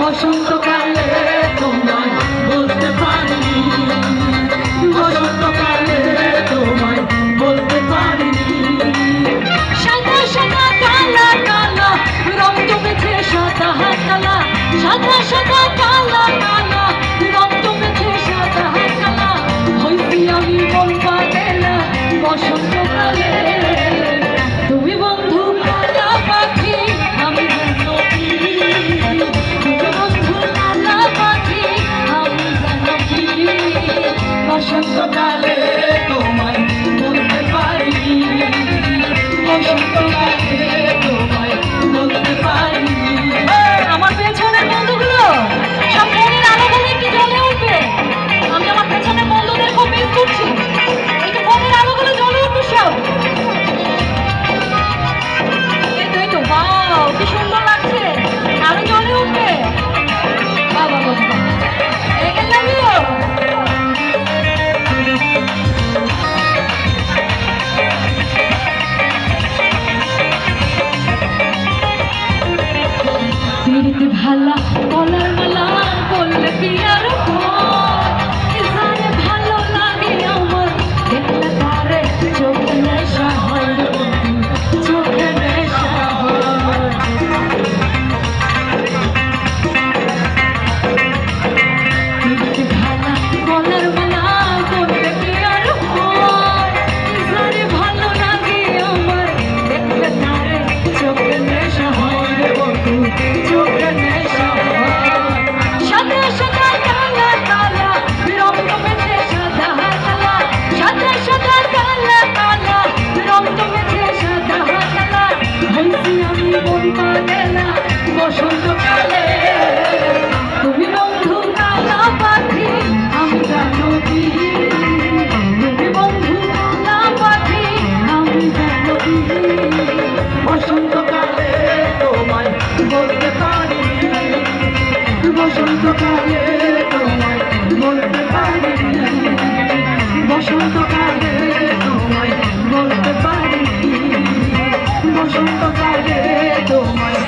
বসন্তকালে বলতে পারিনি। বসন্তকালে তোমায় বলতে পারিনি। সাদা সাদা কালা কালা রং সাদা সাদা কালা মেরিতে ভালা কলার মালা বললে পিয়ারো কালে তোমায় বলতে পারি বসন্ত কালে তোমায় বলতে পারি বসন্ত কালে তোমায় বলতে তোমায়